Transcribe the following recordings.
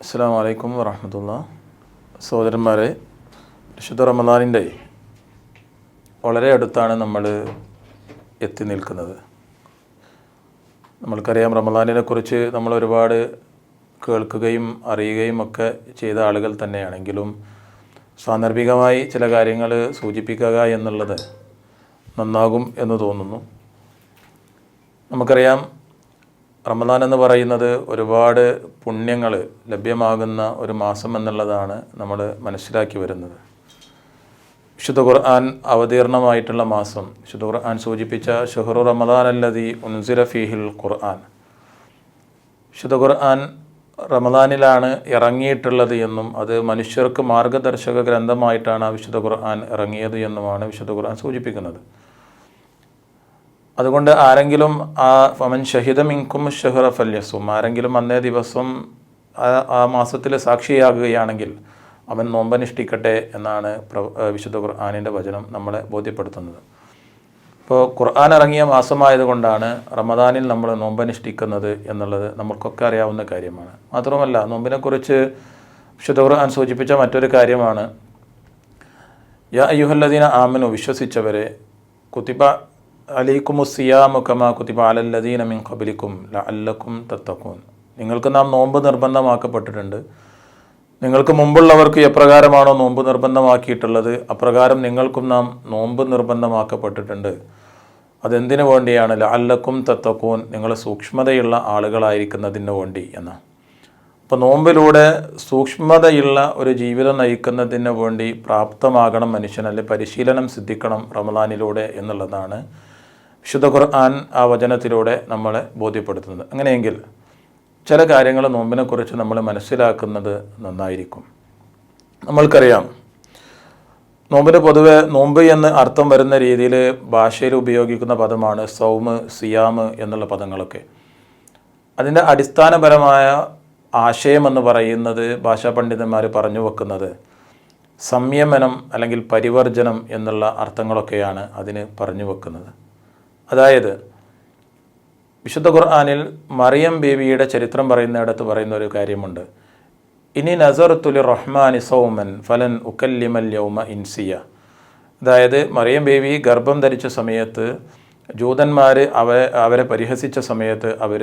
അസ്സാം വലൈക്കും വറഹമത്തുള്ള. സഹോദരന്മാരെ വിശുദ്ധ റമദാനിന്റെ വളരെ അടുത്താണ് നമ്മൾ എത്തി നിൽക്കുന്നത്. നമ്മൾക്കറിയാം റമദാനിനെ കുറിച്ച് നമ്മൾ ഒരുപാട് കേൾക്കുകയും അറിയുകയും ഒക്കെ ചെയ്ത ആളുകൾ തന്നെയാണെങ്കിലും സാന്ദർഭികമായി ചില കാര്യങ്ങൾ സൂചിപ്പിക്കുക എന്നുള്ളത് നന്നാകും എന്ന് തോന്നുന്നു. നമുക്കറിയാം റമദാൻ എന്ന് പറയുന്നത് ഒരുപാട് പുണ്യങ്ങൾ ലഭ്യമാകുന്ന ഒരു മാസം എന്നുള്ളതാണ് നമ്മൾ മനസ്സിലാക്കി വരുന്നത്. വിശുദ്ധ ഖുർആൻ അവതീർണമായിട്ടുള്ള മാസം. വിശുദ്ധ ഖുർആൻ സൂചിപ്പിച്ച ഷെഹ്റു റമദാൻ അല്ലതി ഉൻസിര ഫീഹിൽ ഖുർആൻ. വിശുദ്ധ ഖുർആൻ റമദാനിലാണ് ഇറങ്ങിയിട്ടുള്ളത് എന്നും അത് മനുഷ്യർക്ക് മാർഗദർശക ഗ്രന്ഥമായിട്ടാണ് വിശുദ്ധ ഖുർആൻ ഇറങ്ങിയത് എന്നുമാണ് വിശുദ്ധ ഖുർആൻ സൂചിപ്പിക്കുന്നത്. അതുകൊണ്ട് ആരെങ്കിലും ആ ഫമൻ ഷഹിദ മിങ്കും ഷഹുറ ഫല്യസും ആരെങ്കിലും അന്നേ ദിവസം ആ മാസത്തിൽ സാക്ഷിയാകുകയാണെങ്കിൽ അവൻ നോമ്പനുഷ്ഠിക്കട്ടെ എന്നാണ് വിശുദ്ധ ഖുർആാനിന്റെ വചനം നമ്മളെ ബോധ്യപ്പെടുത്തുന്നത്. ഇപ്പോൾ ഖുർആൻ ഇറങ്ങിയ മാസമായതുകൊണ്ടാണ് റമദാനിൽ നമ്മൾ നോമ്പനുഷ്ഠിക്കുന്നത് എന്നുള്ളത് നമുക്കൊക്കെ അറിയാവുന്ന കാര്യമാണ്. മാത്രമല്ല നോമ്പിനെക്കുറിച്ച് വിശുദ്ധ ഖുർആൻ സൂചിപ്പിച്ച മറ്റൊരു കാര്യമാണ്. യാ അയ്യുഹല്ലദീന ആമനു വിശ്വസിച്ചവരെ കുത്തിബ അലൈക്കും സിയാമു കമാ അലല്ലദീന മിൻ തത്തക്കൂൻ നിങ്ങൾക്ക് നാം നോമ്പ് നിർബന്ധമാക്കപ്പെട്ടിട്ടുണ്ട്. നിങ്ങൾക്ക് മുമ്പുള്ളവർക്ക് എപ്രകാരമാണോ നോമ്പ് നിർബന്ധമാക്കിയിട്ടുള്ളത്? അപ്രകാരം നിങ്ങൾക്കും നാം നോമ്പ് നിർബന്ധമാക്കപ്പെട്ടിട്ടുണ്ട്. അതെന്തിനു വേണ്ടിയാണ്? ലഅല്ലക്കും തത്തക്കൂൻ നിങ്ങൾ സൂക്ഷ്മതയുള്ള ആളുകളായിരിക്കുന്നതിന് വേണ്ടി എന്ന. അപ്പോൾ നോമ്പിലൂടെ സൂക്ഷ്മതയുള്ള ഒരു ജീവിതം നയിക്കുന്നതിന് വേണ്ടി പ്രാപ്തമാകണം മനുഷ്യൻ അല്ലെ പരിശീലനം സിദ്ധിക്കണം റമദാനിലൂടെ എന്നുള്ളതാണ് വിശുദ്ധ ഖുർആൻ ആ വചനത്തിലൂടെ നമ്മളെ ബോധ്യപ്പെടുത്തുന്നത്. അങ്ങനെയെങ്കിൽ ചില കാര്യങ്ങൾ നോമ്പിനെക്കുറിച്ച് നമ്മൾ മനസ്സിലാക്കുന്നത് നന്നായിരിക്കും. നമ്മൾക്കറിയാം നോമ്പിന് പൊതുവെ നോമ്പ് എന്ന് അർത്ഥം വരുന്ന രീതിയിൽ ഭാഷയിൽ ഉപയോഗിക്കുന്ന പദമാണ് സൗമ് സിയാമ് എന്നുള്ള പദങ്ങളൊക്കെ. അതിന്റെ അടിസ്ഥാനപരമായ ആശയം എന്ന് പറയുന്നത് ഭാഷാ പണ്ഡിതന്മാർ പറഞ്ഞു വെക്കുന്നത് സംയമനം അല്ലെങ്കിൽ പരിവർജനം എന്നുള്ള അർത്ഥങ്ങളൊക്കെയാണ് അതിന് പറഞ്ഞു വെക്കുന്നത്. അതായത് വിശുദ്ധ ഖുർആാനിൽ മറിയം ബേബിയുടെ ചരിത്രം പറയുന്നിടത്ത് പറയുന്ന ഒരു കാര്യമുണ്ട്. ഇനി നസറത്തുലി റഹ്മാനി സൗമൻ ഫലൻ ഉക്കല്ലിമൽ യൗമ ഇൻസിയ. അതായത് മറിയം ബേബി ഗർഭം ധരിച്ച സമയത്ത് ജൂതന്മാർ അവ അവരെ പരിഹസിച്ച സമയത്ത് അവർ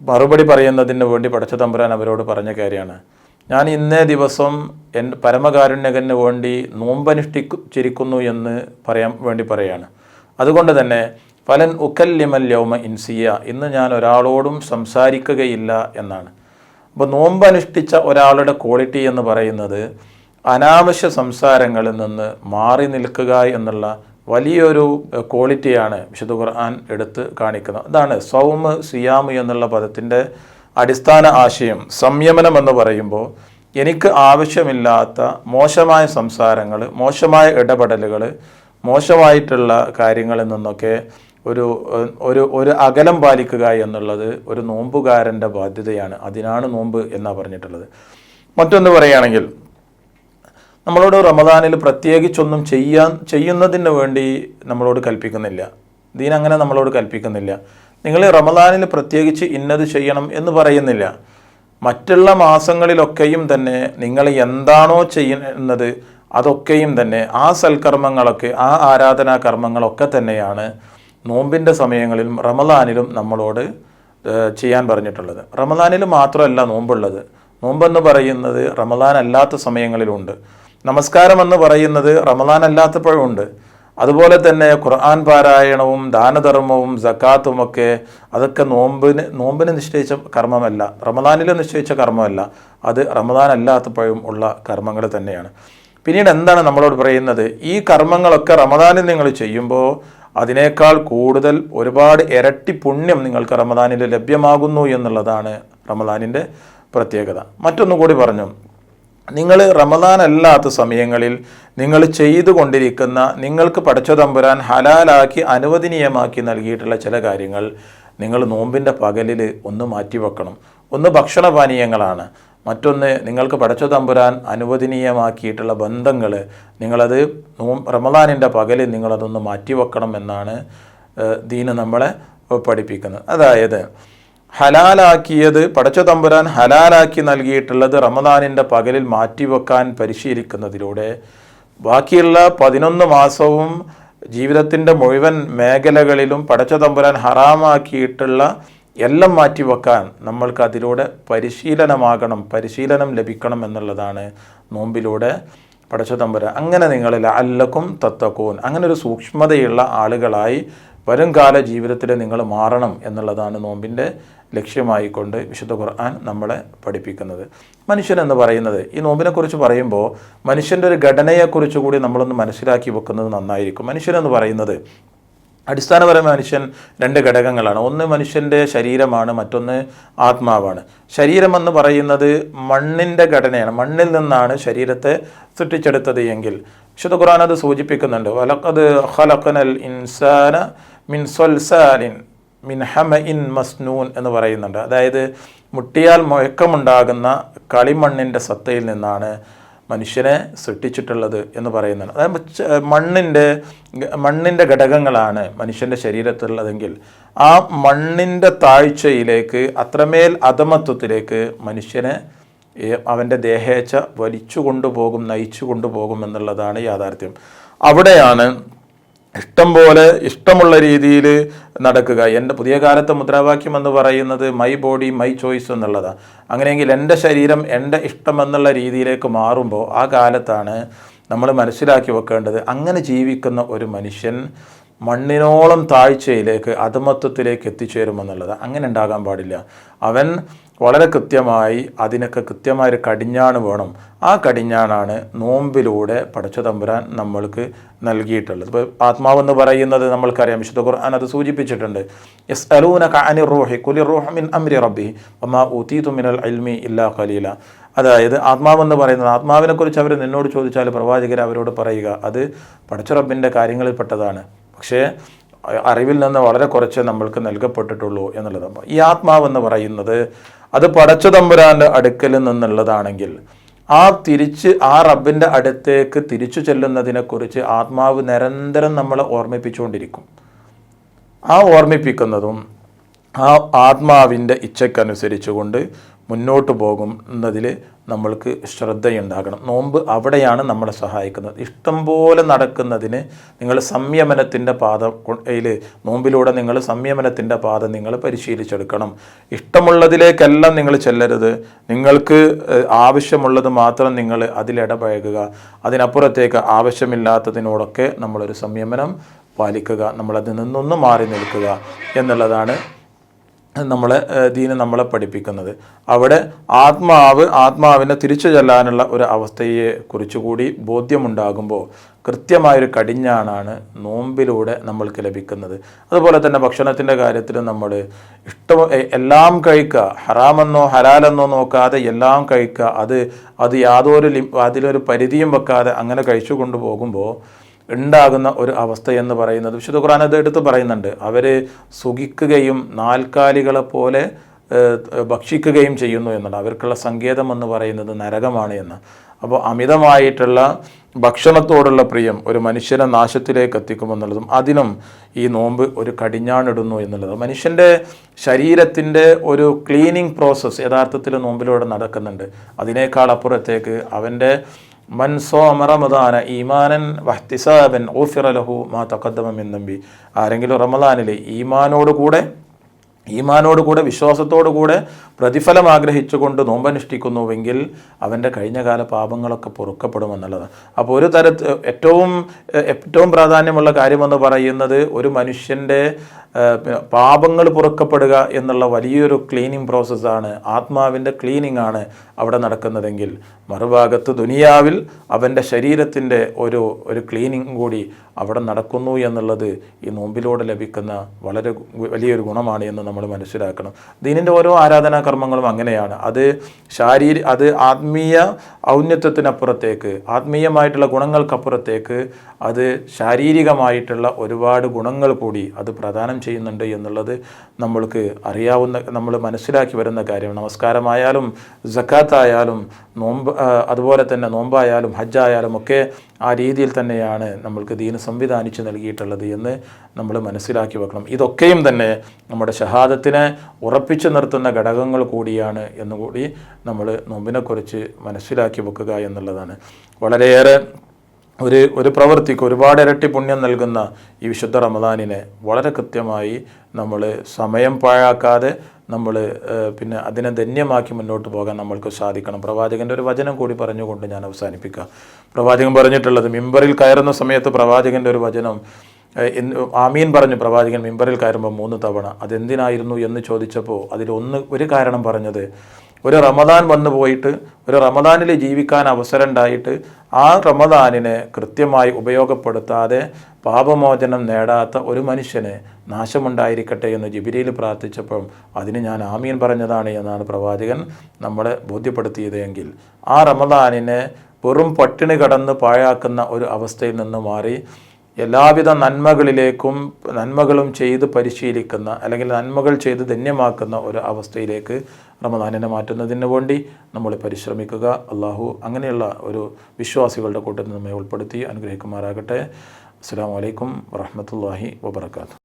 മറുപടി പറയുന്നതിന് വേണ്ടി പടച്ച തമ്പുരാൻ അവരോട് പറഞ്ഞ കാര്യമാണ്. ഞാൻ ഇന്നേ ദിവസം എൻ പരമകാരുണ്യകന് വേണ്ടി നോമ്പനുഷ്ഠിച്ചിരിക്കുന്നു എന്ന് പറയാൻ വേണ്ടി പറയാണ്. അതുകൊണ്ട് തന്നെ ഫലൻ ഉക്കല്ലിമൽ യൗമ ഇൻസിയ. ഇന്ന് ഞാൻ ഒരാളോടും സംസാരിക്കുകയില്ല എന്നാണ്. അപ്പോൾ നോമ്പ് അനുഷ്ഠിച്ച ഒരാളുടെ ക്വാളിറ്റി എന്ന് പറയുന്നത് അനാവശ്യ സംസാരങ്ങളിൽ നിന്ന് മാറി നിൽക്കുക എന്നുള്ള വലിയൊരു ക്വാളിറ്റിയാണ് വിശുദ്ധ ഖുർആൻ എടുത്ത് കാണിക്കുന്നത്. അതാണ് സൗമ് സിയാമ് എന്നുള്ള പദത്തിന്റെ അടിസ്ഥാന ആശയം സംയമനം എന്ന് പറയുമ്പോൾ എനിക്ക് ആവശ്യമില്ലാത്ത മോശമായ സംസാരങ്ങൾ മോശമായ ഇടപെടലുകൾ മോശമായിട്ടുള്ള കാര്യങ്ങളിൽ നിന്നൊക്കെ ഒരു ഒരു ഒരു അകലം പാലിക്കുക എന്നുള്ളത് ഒരു നോമ്പുകാരന്റെ ബാധ്യതയാണ്. അതിനാണ് നോമ്പ് എന്നാണ് പറഞ്ഞിട്ടുള്ളത്. മറ്റൊന്ന് പറയുകയാണെങ്കിൽ നമ്മളോട് റമദാനിൽ പ്രത്യേകിച്ചൊന്നും ചെയ്യാൻ ചെയ്യുന്നതിന് വേണ്ടി നമ്മളോട് കൽപ്പിക്കുന്നില്ല. ദീൻ അങ്ങനെ നമ്മളോട് കൽപ്പിക്കുന്നില്ല. നിങ്ങൾ റമദാനിൽ പ്രത്യേകിച്ച് ഇന്നത് ചെയ്യണം എന്ന് പറയുന്നില്ല. മറ്റുള്ള മാസങ്ങളിലൊക്കെയും തന്നെ നിങ്ങൾ എന്താണോ ചെയ്യുന്നത് അതൊക്കെയും തന്നെ ആ സൽക്കർമ്മങ്ങളൊക്കെ ആ ആരാധനാ കർമ്മങ്ങളൊക്കെ തന്നെയാണ് നോമ്പിന്റെ സമയങ്ങളിലും റമദാനിലും നമ്മളോട് ചെയ്യാൻ പറഞ്ഞിട്ടുള്ളത്. റമദാനിൽ മാത്രമല്ല നോമ്പുള്ളത്. നോമ്പെന്ന് പറയുന്നത് റമദാൻ അല്ലാത്ത സമയങ്ങളിലുണ്ട്. നമസ്കാരം എന്ന് പറയുന്നത് റമദാൻ അല്ലാത്തപ്പോഴുണ്ട് അതുപോലെ തന്നെ ഖുർആൻ പാരായണവും ദാനധർമ്മവും ജക്കാത്തും ഒക്കെ അതൊക്കെ നോമ്പിന് നോമ്പിന് നിശ്ചയിച്ച കർമ്മമല്ല റമദാനിൽ നിശ്ചയിച്ച കർമ്മമല്ല. അത് റമദാൻ അല്ലാത്തപ്പോഴും ഉള്ള കർമ്മങ്ങൾ തന്നെയാണ്. പിന്നീട് എന്താണ് നമ്മളോട് പറയുന്നത്? ഈ കർമ്മങ്ങളൊക്കെ റമദാനിൽ നിങ്ങൾ ചെയ്യുമ്പോൾ അതിനേക്കാൾ കൂടുതൽ ഒരുപാട് ഇരട്ടി പുണ്യം നിങ്ങൾക്ക് റമദാനിൽ ലഭ്യമാകുന്നു എന്നുള്ളതാണ് റമദാനിന്റെ പ്രത്യേകത. മറ്റൊന്നു കൂടി പറഞ്ഞു. നിങ്ങൾ റമദാൻ അല്ലാത്ത സമയങ്ങളിൽ നിങ്ങൾ ചെയ്തുകൊണ്ടിരിക്കുന്ന നിങ്ങൾക്ക് പഠിച്ച തമ്പുരാൻ ഹലാലാക്കി അനുവദനീയമാക്കി നൽകിയിട്ടുള്ള ചില കാര്യങ്ങൾ നിങ്ങൾ നോമ്പിന്റെ പകലിൽ ഒന്ന് മാറ്റിവെക്കണം. ഒന്ന് ഭക്ഷണപാനീയങ്ങളാണ്. മറ്റൊന്ന് നിങ്ങൾക്ക് പടച്ചു തമ്പുരാൻ അനുവദനീയമാക്കിയിട്ടുള്ള ബന്ധങ്ങൾ നിങ്ങളത് റമദാനിന്റെ പകലിൽ നിങ്ങളതൊന്ന് മാറ്റിവെക്കണം എന്നാണ് ദീന് നമ്മളെ പഠിപ്പിക്കുന്നത്. അതായത് ഹലാലാക്കിയത് പടച്ച തമ്പുരാൻ ഹലാലാക്കി നൽകിയിട്ടുള്ളത് റമദാനിന്റെ പകലിൽ മാറ്റിവെക്കാൻ പരിശീലിക്കുന്നതിലൂടെ ബാക്കിയുള്ള പതിനൊന്ന് മാസവും ജീവിതത്തിന്റെ മുഴുവൻ മേഖലകളിലും പടച്ച തമ്പുരാൻ ഹറാമാക്കിയിട്ടുള്ള എല്ലാം മാറ്റിവെക്കാൻ നമ്മൾക്ക് അതിലൂടെ പരിശീലനമാകണം പരിശീലനം ലഭിക്കണം എന്നുള്ളതാണ് നോമ്പിലൂടെ പടച്ചതമ്പുര അങ്ങനെ നിങ്ങൾ അല്ലക്കും തത്തക്കോൻ അങ്ങനെ ഒരു സൂക്ഷ്മതയുള്ള ആളുകളായി വരുംകാല ജീവിതത്തിൽ നിങ്ങൾ മാറണം എന്നുള്ളതാണ് നോമ്പിന്റെ ലക്ഷ്യമായിക്കൊണ്ട് വിശുദ്ധ ഖുർആൻ നമ്മളെ പഠിപ്പിക്കുന്നത്. മനുഷ്യൻ എന്ന് പറയുന്നത് ഈ നോമ്പിനെക്കുറിച്ച് പറയുമ്പോൾ മനുഷ്യന്റെ ഒരു ഘടനയെക്കുറിച്ച് കൂടി നമ്മളൊന്ന് മനസ്സിലാക്കി വെക്കുന്നത് നന്നായിരിക്കും. മനുഷ്യനെന്ന് പറയുന്നത് അടിസ്ഥാനപരമായ മനുഷ്യൻ രണ്ട് ഘടകങ്ങളാണ്. ഒന്ന് മനുഷ്യന്റെ ശരീരമാണ് മറ്റൊന്ന് ആത്മാവാണ്. ശരീരമെന്ന് പറയുന്നത് മണ്ണിന്റെ ഘടനയാണ്. മണ്ണിൽ നിന്നാണ് ശരീരത്തെ സൃഷ്ടിച്ചെടുത്തത് എങ്കിൽ. വിശുദ്ധ ഖുർആൻ അത് സൂചിപ്പിക്കുന്നുണ്ട്. വലക്കത് ഹലക്കനൽ ഇൻസാന മിൻ സൊൽസാലിൻ മിൻ ഹമ ഇൻ മസ്നൂൻ എന്ന് പറയുന്നുണ്ട്. അതായത് മുട്ടിയാൽ മുഴക്കമുണ്ടാകുന്ന കളിമണ്ണിന്റെ സത്തയിൽ നിന്നാണ് മനുഷ്യനെ സൃഷ്ടിച്ചിട്ടുള്ളത് എന്ന് പറയുന്നത് അതായത് മണ്ണിന്റെ മണ്ണിന്റെ ഘടകങ്ങളാണ് മനുഷ്യന്റെ ശരീരത്തിലുള്ളതെങ്കിൽ ആ മണ്ണിന്റെ താഴ്ചയിലേക്ക് അത്രമേൽ അധമത്വത്തിലേക്ക് മനുഷ്യനെ അവന്റെ ദേഹേച്ഛ വലിച്ചു കൊണ്ടുപോകും നയിച്ചു കൊണ്ടുപോകും എന്നുള്ളതാണ് യാഥാർത്ഥ്യം. അവിടെയാണ് ഇഷ്ടം പോലെ ഇഷ്ടമുള്ള രീതിയിൽ നടക്കുക. എന്റെ പുതിയ കാലത്തെ മുദ്രാവാക്യം എന്ന് പറയുന്നത് മൈ ബോഡി മൈ ചോയ്സ് എന്നുള്ളതാണ് അങ്ങനെയെങ്കിൽ എന്റെ ശരീരം എന്റെ ഇഷ്ടം എന്നുള്ള രീതിയിലേക്ക് മാറുമ്പോൾ ആ കാലത്താണ് നമ്മൾ മനസ്സിലാക്കി വെക്കേണ്ടത്. അങ്ങനെ ജീവിക്കുന്ന ഒരു മനുഷ്യൻ മണ്ണിനോളം താഴ്ചയിലേക്ക് അധമത്വത്തിലേക്ക് എത്തിച്ചേരുമെന്നുള്ളത്. അങ്ങനെ ഉണ്ടാകാൻ പാടില്ല. അവൻ വളരെ കൃത്യമായി അതിനൊക്കെ കൃത്യമായൊരു കടിഞ്ഞാണ് വേണം. ആ കടിഞ്ഞാണാണ് നോമ്പിലൂടെ പടച്ച തമ്പുരാൻ നമ്മൾക്ക് നൽകിയിട്ടുള്ളത്. ഇപ്പോൾ ആത്മാവെന്ന് പറയുന്നത് നമ്മൾക്കറിയാം വിശുദ്ധ ഖുർആൻ അത് സൂചിപ്പിച്ചിട്ടുണ്ട്. എസ് അലൂന കാനി റോഹി കുലി റോഹമിൻ മിൻ അമ്രി റബ്ബി അമ്മ ഊത്തി മിനൽ അൽമി ഇല്ലാ ഖലീല. അതായത് ആത്മാവെന്ന് പറയുന്നത് ആത്മാവിനെക്കുറിച്ച് അവർ നിന്നോട് ചോദിച്ചാൽ പ്രവാചകർ അവരോട് പറയുക അത് പടച്ച റബ്ബിന്റെ കാര്യങ്ങളിൽപ്പെട്ടതാണ്. പക്ഷേ അറിവിൽ നിന്ന് വളരെ കുറച്ച് നമ്മൾക്ക് നൽകപ്പെട്ടിട്ടുള്ളൂ എന്നുള്ളതാണ്. ഈ ആത്മാവെന്ന് പറയുന്നത് അത് പടച്ച തമ്പുരാന്റെ അടുക്കൽ നിന്നുള്ളതാണെങ്കിൽ ആ തിരിച്ച് ആ റബ്ബിന്റെ അടുത്തേക്ക് തിരിച്ചു ചെല്ലുന്നതിനെക്കുറിച്ച് ആത്മാവ് നിരന്തരം നമ്മളെ ഓർമ്മിപ്പിച്ചുകൊണ്ടിരിക്കും. ആ ഓർമ്മിപ്പിക്കുന്നതും ആ ആത്മാവിന്റെ ഇച്ഛയ്ക്കനുസരിച്ചുകൊണ്ട് മുന്നോട്ട് പോകും എന്നതിൽ നമ്മൾക്ക് ശ്രദ്ധയുണ്ടാകണം. നോമ്പ് അവിടെയാണ് നമ്മളെ സഹായിക്കുന്നത്. ഇഷ്ടം പോലെ നടക്കുന്നതിന് നിങ്ങൾ സംയമനത്തിന്റെ പാത യിൽ നോമ്പിലൂടെ നിങ്ങൾ സംയമനത്തിന്റെ പാത നിങ്ങൾ പരിശീലിച്ചെടുക്കണം. ഇഷ്ടമുള്ളതിലേക്കെല്ലാം നിങ്ങൾ ചെല്ലരുത്. നിങ്ങൾക്ക് ആവശ്യമുള്ളത് മാത്രം നിങ്ങൾ അതിലിടപഴകുക അതിനപ്പുറത്തേക്ക് ആവശ്യമില്ലാത്തതിനോടൊക്കെ നമ്മളൊരു സംയമനം പാലിക്കുക. നമ്മളതിൽ നിന്നൊന്ന് മാറി നിൽക്കുക എന്നുള്ളതാണ് നമ്മളെ ദീന് നമ്മളെ പഠിപ്പിക്കുന്നത്. അവിടെ ആത്മാവ് ആത്മാവിനെ തിരിച്ചു ചെല്ലാനുള്ള ഒരു അവസ്ഥയെ കുറിച്ചുകൂടി ബോധ്യമുണ്ടാകുമ്പോൾ കൃത്യമായൊരു കടിഞ്ഞാണാണ് നോമ്പിലൂടെ നമ്മൾക്ക് ലഭിക്കുന്നത്. അതുപോലെ തന്നെ ഭക്ഷണത്തിന്റെ കാര്യത്തിൽ നമ്മൾ ഇഷ്ടം എല്ലാം കഴിക്കുക. ഹറാമെന്നോ ഹലാലെന്നോ നോക്കാതെ എല്ലാം കഴിക്കുക. അത് അത് യാതൊരു അതിലൊരു പരിധിയും വെക്കാതെ അങ്ങനെ കഴിച്ചു കൊണ്ടുപോകുമ്പോൾ ഉണ്ടാകുന്ന ഒരു അവസ്ഥ എന്ന് പറയുന്നത് വിശുദ്ധ ഖുർആൻ അത് എടുത്ത് പറയുന്നുണ്ട്. അവർ സുഖിക്കുകയും നാൽക്കാലികളെ പോലെ ഭക്ഷിക്കുകയും ചെയ്യുന്നു എന്നുണ്ട് അവർക്കുള്ള സങ്കേതം എന്ന് പറയുന്നത് നരകമാണ് എന്ന്. അപ്പോൾ അമിതമായിട്ടുള്ള ഭക്ഷണത്തോടുള്ള പ്രിയം ഒരു മനുഷ്യനെ നാശത്തിലേക്ക് എത്തിക്കുമെന്നുള്ളതും അതിനും ഈ നോമ്പ് ഒരു കടിഞ്ഞാണിടുന്നു എന്നുള്ളത്. മനുഷ്യന്റെ ശരീരത്തിന്റെ ഒരു ക്ലീനിങ് പ്രോസസ്സ് യഥാർത്ഥത്തിൽ നോമ്പിലൂടെ നടക്കുന്നുണ്ട്. അതിനേക്കാൾ അപ്പുറത്തേക്ക് അവന്റെ മൻ സോമ റമദാന ഈമാനൻ വഹ്തിസാബൻ ഓഫിറ ലഹു മാ തഖദ്ദമ മിൻ നബി ആരെങ്കിലും റമദാനിൽ ഈമാനോടുകൂടെ ഈമാനോടുകൂടെ വിശ്വാസത്തോടുകൂടെ പ്രതിഫലം ആഗ്രഹിച്ചുകൊണ്ട് നോമ്പനുഷ്ഠിക്കുന്നുവെങ്കിൽ അവന്റെ കഴിഞ്ഞകാല പാപങ്ങളൊക്കെ പൊറുക്കപ്പെടുമെന്നുള്ളത് അപ്പോൾ ഒരു തരത്തിൽ ഏറ്റവും ഏറ്റവും പ്രാധാന്യമുള്ള കാര്യമെന്ന് പറയുന്നത് ഒരു മനുഷ്യന്റെ പാപങ്ങൾ പുറക്കപ്പെടുക എന്നുള്ള വലിയൊരു ക്ലീനിങ് പ്രോസസ്സാണ് ആത്മാവിന്റെ ക്ലീനിങ് ആണ് അവിടെ നടക്കുന്നതെങ്കിൽ. മറുഭാഗത്ത് ദുനിയാവിൽ അവന്റെ ശരീരത്തിന്റെ ഒരു ഒരു ക്ലീനിങ് കൂടി അവിടെ നടക്കുന്നു എന്നുള്ളത് ഈ നോമ്പിലൂടെ ലഭിക്കുന്ന വളരെ വലിയൊരു ഗുണമാണ് എന്ന് നമ്മൾ മനസ്സിലാക്കണം. ദീനിന്റെ ഓരോ ആരാധനാ കർമ്മങ്ങളും അങ്ങനെയാണ്. അത് ശാരീരി അത് ആത്മീയ ഔന്നത്യത്തിനപ്പുറത്തേക്ക് ആത്മീയമായിട്ടുള്ള ഗുണങ്ങൾക്കപ്പുറത്തേക്ക് അത് ശാരീരികമായിട്ടുള്ള ഒരുപാട് ഗുണങ്ങൾ കൂടി അത് പ്രദാനം ചെയ്യുന്നുണ്ട് എന്നുള്ളത് നമ്മൾക്ക് അറിയാവുന്ന നമ്മൾ മനസ്സിലാക്കി വരുന്ന കാര്യമാണ്. നമസ്കാരമായാലും ജക്കാത്തായാലും നോമ്പ് അതുപോലെ തന്നെ നോമ്പായാലും ഹജ്ജായാലും ഒക്കെ ആ രീതിയിൽ തന്നെയാണ് നമ്മൾക്ക് ദീന് സംവിധാനിച്ച് നൽകിയിട്ടുള്ളത് എന്ന് നമ്മൾ മനസ്സിലാക്കി വെക്കണം. ഇതൊക്കെയും തന്നെ നമ്മുടെ ഷഹാദത്തിനെ ഉറപ്പിച്ചു നിർത്തുന്ന ഘടകങ്ങൾ കൂടിയാണ് എന്നുകൂടി നമ്മൾ നോമ്പിനെക്കുറിച്ച് മനസ്സിലാക്കി വെക്കുക എന്നുള്ളതാണ്. വളരെയേറെ ഒരു ഒരു പ്രവൃത്തിക്ക് ഒരുപാട് ഇരട്ടി പുണ്യം നൽകുന്ന ഈ വിശുദ്ധ റമദാനിനെ വളരെ കൃത്യമായി നമ്മൾ സമയം പാഴാക്കാതെ നമ്മൾ പിന്നെ അതിനെ ധന്യമാക്കി മുന്നോട്ട് പോകാൻ നമ്മൾക്ക് സാധിക്കണം. പ്രവാചകന്റെ ഒരു വചനം കൂടി പറഞ്ഞുകൊണ്ട് ഞാൻ അവസാനിപ്പിക്കാം. പ്രവാചകൻ പറഞ്ഞിട്ടുള്ളത് മിമ്പറിൽ കയറുന്ന സമയത്ത് പ്രവാചകന്റെ ഒരു വചനം ആമീൻ പറഞ്ഞു പ്രവാചകൻ മിമ്പറിൽ കയറുമ്പോൾ മൂന്ന് തവണ. അതെന്തിനായിരുന്നു എന്ന് ചോദിച്ചപ്പോൾ അതിലൊന്ന് ഒരു കാരണം പറഞ്ഞത് ഒരു റമദാൻ വന്നു പോയിട്ട് ഒരു റമദാനിൽ ജീവിക്കാൻ അവസരം ഉണ്ടായിട്ട് ആ റമദാനിനെ കൃത്യമായി ഉപയോഗപ്പെടുത്താതെ പാപമോചനം നേടാത്ത ഒരു മനുഷ്യന് നാശമുണ്ടായിരിക്കട്ടെ എന്ന് ജിബിരിയിൽ പ്രാർത്ഥിച്ചപ്പം അതിന് ഞാൻ ആമീൻ പറഞ്ഞതാണ് എന്നാണ് പ്രവാചകൻ നമ്മളെ ബോധ്യപ്പെടുത്തിയത് എങ്കിൽ ആ റമദാനിനെ വെറും പട്ടിണി കടന്ന് പാഴാക്കുന്ന ഒരു അവസ്ഥയിൽ നിന്ന് മാറി എല്ലാവിധ നന്മകളിലേക്കും നന്മകളും ചെയ്ത് പരിശീലിക്കുന്ന അല്ലെങ്കിൽ നന്മകൾ ചെയ്ത് ധന്യമാക്കുന്ന ഒരു അവസ്ഥയിലേക്ക് റമദാനിനെ മാറ്റുന്നതിന് വേണ്ടി നമ്മൾ പരിശ്രമിക്കുക. അള്ളാഹു അങ്ങനെയുള്ള ഒരു വിശ്വാസികളുടെ കൂട്ടത്തിൽ നമ്മെ ഉൾപ്പെടുത്തി അനുഗ്രഹിക്കുമാറാകട്ടെ. അസ്സാം വലൈക്കും വറഹമത്തല്ലാഹി വബർക്കാത്തു